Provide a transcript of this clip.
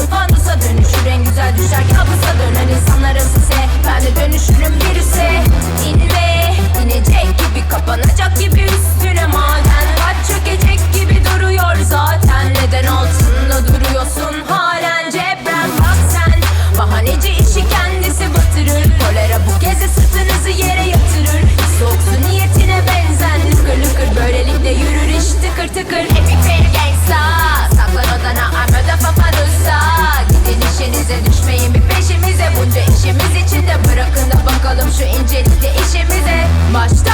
Yaparsın dönüşür en güzel düşer kabusa döner insanlar asıl Ben de dönüşürüm virüs şu incelikli işimize. Maçta